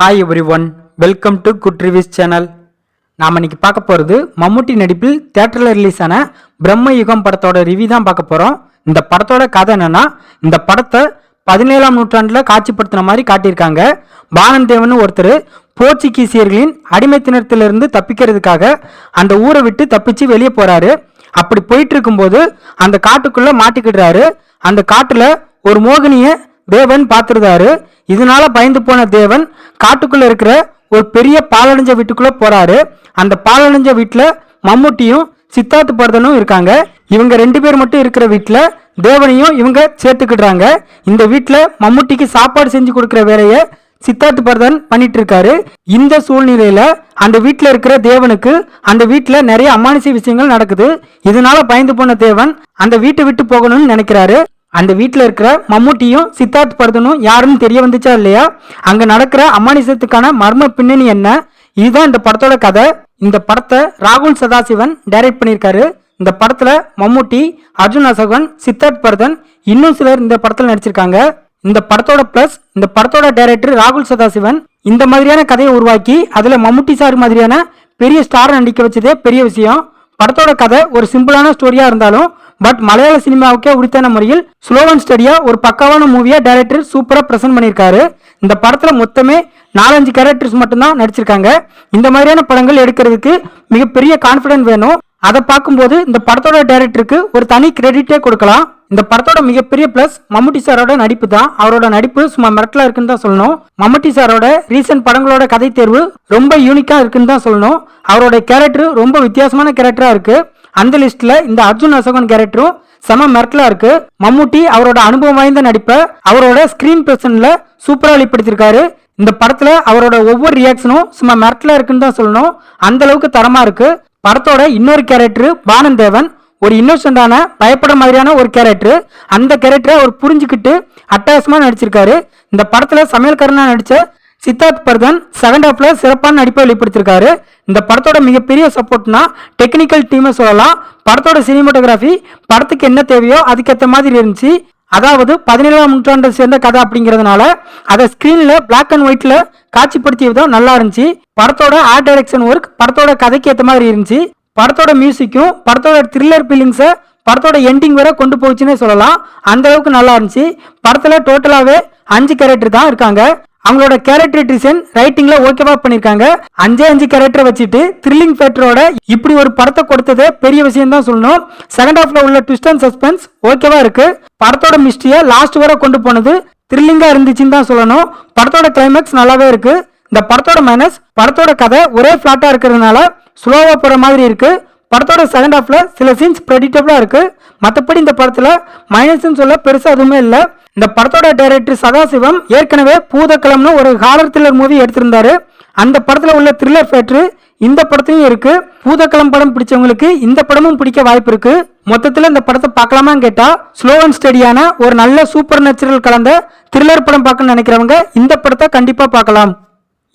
Hi everyone welcome to good reviews channel நாம் இன்னைக்கு பார்க்க போகிறது மம்முட்டி நடிப்பில் தேட்டரில் ரிலீஸ் ஆன பிரம்ம யுகம் படத்தோட ரிவ்யூ தான் பார்க்க போகிறோம் இந்த படத்தோட கதை என்னன்னா இந்த படத்தை பதினேழாம் நூற்றாண்டில் காட்சிப்படுத்தின மாதிரி காட்டியிருக்காங்க. பானந்தேவன் ஒருத்தர் போர்ச்சுகீசியர்களின் அடிமைத்தினத்திலிருந்து தப்பிக்கிறதுக்காக அந்த ஊரை விட்டு தப்பிச்சு வெளியே போகிறாரு அப்படி போயிட்டு இருக்கும்போது அந்த காட்டுக்குள்ளே மாட்டிக்கிடுறாரு. அந்த காட்டில் ஒரு மோகினியை தேவன் பார்த்துருந்தாரு இதனால பயந்து போன தேவன் காட்டுக்குள்ள இருக்கிற ஒரு பெரிய பாலடைஞ்ச வீட்டுக்குள்ள போறாரு. அந்த பாலடைஞ்ச வீட்டுல மம்முட்டியும் சித்தார்த்து பர்தனும் இருக்காங்க. இவங்க ரெண்டு பேர் மட்டும் இருக்கிற வீட்டுல தேவனையும் இவங்க சேர்த்துக்கிடுறாங்க. இந்த வீட்டுல மம்முட்டிக்கு சாப்பாடு செஞ்சு கொடுக்கிற வேலையை சித்தார்த் பர்தன் பண்ணிட்டு இருக்காரு இந்த சூழ்நிலையில அந்த வீட்டுல இருக்கிற தேவனுக்கு அந்த வீட்டுல நிறைய அமானுஷ விஷயங்கள் நடக்குது. இதனால பயந்து போன தேவன் அந்த வீட்டை விட்டு போகணும்னு நினைக்கிறாரு. அந்த வீட்டில் இருக்கிற மம்முட்டியும் சித்தார்த் பர்தனும் யாருன்னு தெரிய வந்துச்சா இல்லையா? அங்கே நடக்கிற அமானிசத்துக்கான மர்ம பின்னணி என்ன? இதுதான் இந்த படத்தோட கதை. இந்த படத்தை ராகுல் சதாசிவன் டைரக்ட் பண்ணியிருக்காரு. இந்த படத்தில் மம்முட்டி அர்ஜுன் அசோகன் சித்தார்த் பர்தன் இன்னும் சிலர் இந்த படத்தில் நடிச்சிருக்காங்க. இந்த படத்தோட பிளஸ் இந்த படத்தோட டைரக்டர் ராகுல் சதாசிவன் இந்த மாதிரியான கதையை உருவாக்கி அதில் மம்முட்டி சார் மாதிரியான பெரிய ஸ்டார் நடிக்க வச்சதே பெரிய விஷயம். படத்தோட கதை ஒரு சிம்பிளான ஸ்டோரியாக இருந்தாலும் பட் மலையாள சினிமாவுக்கே உரித்தான முறையில் ஸ்லோவன் ஸ்டடியா ஒரு பக்காவான மூவியா டைரக்டர் சூப்பரா பிரசன்ட் பண்ணியிருக்காரு. இந்த படத்துல மொத்தமே நாலஞ்சு கேரக்டர்ஸ் மட்டும்தான் நடிச்சிருக்காங்க. இந்த மாதிரியான படங்கள் எடுக்கிறதுக்கு மிகப்பெரிய கான்ஃபிடன்ட் வேணும். அதை பார்க்கும்போது இந்த படத்தோட டைரக்டருக்கு ஒரு தனி கிரெடிட்டே கொடுக்கலாம். இந்த படத்தோட மிகப்பெரிய பிளஸ் மம்முட்டி சாரோட நடிப்பு தான். அவரோட நடிப்பு சும்மா மிரட்டலா இருக்குன்னு தான் சொல்லணும். மம்முட்டி சாரோட ரீசன்ட் படங்களோட கதை தேர்வு ரொம்ப யூனிக்கா இருக்குன்னு தான் சொல்லணும். அவரோட கேரக்டர் ரொம்ப வித்தியாசமான கேரக்டரா இருக்கு. அந்த லிஸ்ட்ல இந்த அர்ஜுன் அசோகன் கேரக்டரும் செம மிரட்டலா இருக்கு. மம்முட்டி அவரோட அனுபவம் வாய்ந்த நடிப்பை அவரோட ஸ்கிரீன் பிரசன்ல சூப்பரா வெளிப்படுத்திருக்காரு இந்த படத்துல அவரோட ஒவ்வொரு ரியாக்ஷனும் சும்மா மிரட்டலா இருக்குன்னு தான் சொல்லணும். அந்த அளவுக்கு தரமா இருக்கு. படத்தோட இன்னொரு கேரக்டர் பானந்தேவன் ஒரு இன்னோசென்டான பயப்பட மாதிரியான ஒரு கேரக்டர் அந்த கேரக்டரை அவர் புரிஞ்சுக்கிட்டு அட்டகாசமா நடிச்சிருக்காரு. இந்த படத்துல சமையல்காரனா நடிச்ச சித்தார்த் பர்தன் செகண்ட் ஹாஃப்ல சிறப்பான நடிப்பை வெளிப்படுத்திருக்காரு இந்த படத்தோட மிகப்பெரிய சப்போர்ட்னா டெக்னிக்கல் டீமை சொல்லலாம். படத்தோட சினிமாட்டோகிராஃபி படத்துக்கு என்ன தேவையோ அதுக்கேற்ற மாதிரி இருந்துச்சு. அதாவது பதினேழாம் நூற்றாண்டை சேர்ந்த கதை அப்படிங்கிறதுனால அதை ஸ்கிரீன்ல பிளாக் அண்ட் ஒயிட்ல காட்சிப்படுத்திய விதம் நல்லா இருந்துச்சு. படத்தோட ஆர்ட் டைரக்ஷன் ஒர்க் படத்தோட கதைக்கு ஏற்ற மாதிரி இருந்துச்சு. படத்தோட மியூசிக்கும் படத்தோட த்ரில்லர் ஃபீலிங்ஸை படத்தோட எண்டிங் வரை கொண்டு போச்சுன்னே சொல்லலாம். அந்த அளவுக்கு நல்லா இருந்துச்சு. படத்துல டோட்டலாவே அஞ்சு கேரக்டர் தான் இருக்காங்க. அவங்களோட கேரக்டர் டிசைன் ரைட்டிங்ல ஓகேவா பண்ணிருக்காங்க. அஞ்சே அஞ்சு கேரக்டர் வச்சுட்டு த்ரில்லிங் ஃபேக்டரோட இப்படி ஒரு படத்தை கொடுத்ததே பெரிய விஷயம் தான் சொல்லணும். செகண்ட் ஹாஃப்ல உள்ள ட்விஸ்ட் அண்ட் சஸ்பென்ஸ் ஓகேவா இருக்கு. படத்தோட மிஸ்டியை லாஸ்ட் வரை கொண்டு போனது த்ரில்லிங்கா இருந்துச்சுன்னு தான் சொல்லணும். படத்தோட கிளைமேக்ஸ் நல்லாவே இருக்கு. இந்த படத்தோட மைனஸ் படத்தோட கதை ஒரே ஃபிளாட்டா இருக்கிறதுனால ஸ்லோவா போற மாதிரி இருக்கு. படத்தோட செகண்ட் ஹாஃப்ல சில சீன்ஸ் ப்ரெடிக்டபிளா இருக்கு. மற்றபடி இந்த படத்துல மைனஸ்ன்னு சொல்ல பெருசா எதுவுமே இல்லை. இந்த படத்தோட டைரக்டர் சதாசிவம் ஏற்கனவே பூதக்கலம்னு ஒரு ஹாரர் த்ரில்லர் மூவி எடுத்திருந்தாரு. அந்த படத்துல உள்ள த்ரில்லர் ஃபேக்ட்ரு இந்த படத்துலயும் இருக்கு. பூதக்கலம் படம் பிடிச்சவங்களுக்கு இந்த படமும் பிடிக்க வாய்ப்பு இருக்கு. மொத்தத்துல இந்த படத்தை பார்க்கலாமான்னு கேட்டா ஸ்லோ அண்ட் ஸ்டடியான ஒரு நல்ல சூப்பர் நேச்சுரல் கலந்த த்ரில்லர் படம் பார்க்கணும்னு நினைக்கிறவங்க இந்த படத்தை கண்டிப்பா பார்க்கலாம்.